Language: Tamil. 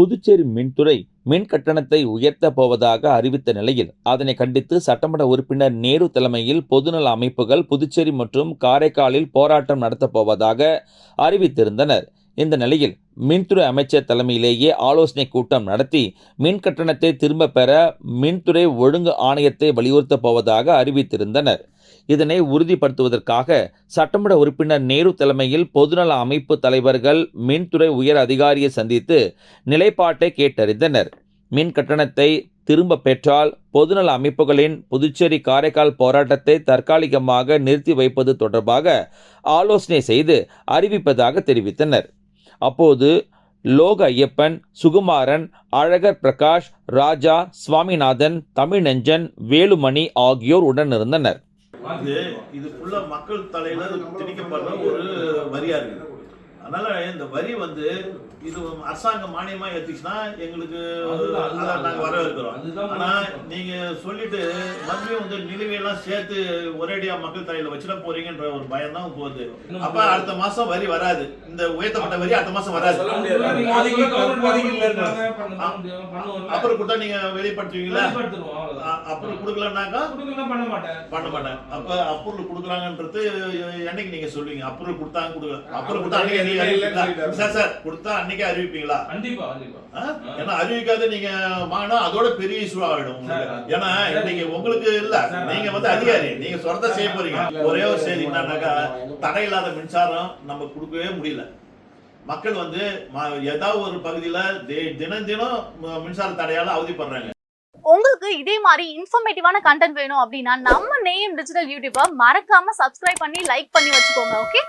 புதுச்சேரி மின்துறை மின் கட்டணத்தை உயர்த்தப் போவதாக அறிவித்த நிலையில் அதனை கண்டித்து சட்டமன்ற உறுப்பினர் நேரு தலைமையில் பொதுநல அமைப்புகள் புதுச்சேரி மற்றும் காரைக்காலில் போராட்டம் நடத்தப் போவதாக அறிவித்திருந்தனர். இந்த நிலையில் மின்துறை அமைச்சர் தலைமையிலேயே ஆலோசனை கூட்டம் நடத்தி மின் கட்டணத்தை திரும்ப பெற மின்துறை ஒழுங்கு ஆணையத்தை வலியுறுத்தப் போவதாக அறிவித்திருந்தனர். இதனை உறுதிப்படுத்துவதற்காக சட்டமன்ற உறுப்பினர் நேரு தலைமையில் பொதுநல அமைப்பு தலைவர்கள் மின்துறை உயர் அதிகாரியை சந்தித்து நிலைப்பாட்டை கேட்டறிந்தனர். மின் கட்டணத்தை திரும்ப பெற்றால் பொதுநல அமைப்புகளின் புதுச்சேரி காரைக்கால் போராட்டத்தை தற்காலிகமாக நிறுத்தி வைப்பது தொடர்பாக ஆலோசனை செய்து அறிவிப்பதாக தெரிவித்தனர். அப்போது லோக ஐயப்பன் சுகுமாரன் அழகர் பிரகாஷ் ராஜா சுவாமிநாதன் தமிழ்நெஞ்சன் வேலுமணி ஆகியோர் உடனிருந்தனர். இது மக்கள் தலையில திணிக்கப்படுற ஒரு வரியா இருக்குது. அதனால இந்த வரி வந்து இது அரசாங்கம் மானியமா ஏத்துச்சுன்னா எங்களுக்கு நாங்க வரவேற்கிறோம். ஆனா நீங்க சொல்லிட்டு மறுபடியும் வந்து நிலுவையெல்லாம் சேர்த்து ஒரேடியா மக்கள் தலையில வச்சிட போறீங்கன்ற ஒரு பயம் தான் போகுது அப்ப அடுத்த மாசம் வரி வராது. இந்த உயர்த்தப்பட்ட வரி அடுத்த மாசம் வராது. அப்புறம் கொடுத்தா நீங்க வெளிப்படுத்துவீங்களா? அப்புறம் கொடுக்கலனாக்கா கொடுக்கலாம் பண்ண மாட்டேன். பண்ண மாட்டேன். அப்ப அப்ரூவல் கொடுக்குறாங்கன்றது என்னைக்கு நீங்க சொல்லுவீங்க? அப்ரூவல் கொடுத்தாங்க கொடுக்கல. அப்ரூவல் கொடுத்தா சார் சார் கொடுத்தா அன்னைக்கே அறிவிப்பீங்களா? கண்டிப்பா கண்டிப்பா. ஆ? ஏன்னா அறிவிக்காத நீங்க வாங்கினா அதோட பெரிய இஷ்யூ சார், ஏன்னா நீங்க உங்களுக்கு இல்ல. நீங்க வந்து அதிகாரி. நீங்க சொந்த செய்ய போறீங்க. ஒரே ஒரு செய்தி என்னன்னாக்கா தடை இல்லாத மின்சாரம் நம்ம கொடுக்கவே முடியல. மக்கள் வந்து ஏதாவது ஒரு பகுதியில தினம் தினம் மின்சார தடையால அவதிப்படுறாங்க. உங்களுக்கு இதே மாதிரி இன்ஃபர்மேட்டிவான கண்டென்ட் வேணும் அப்படின்னா நம்ம நேம் டிஜிட்டல் யூடியூப்பை மறக்காம சப்ஸ்கிரைப் பண்ணி லைக் பண்ணி வச்சுக்கோங்க ஓகே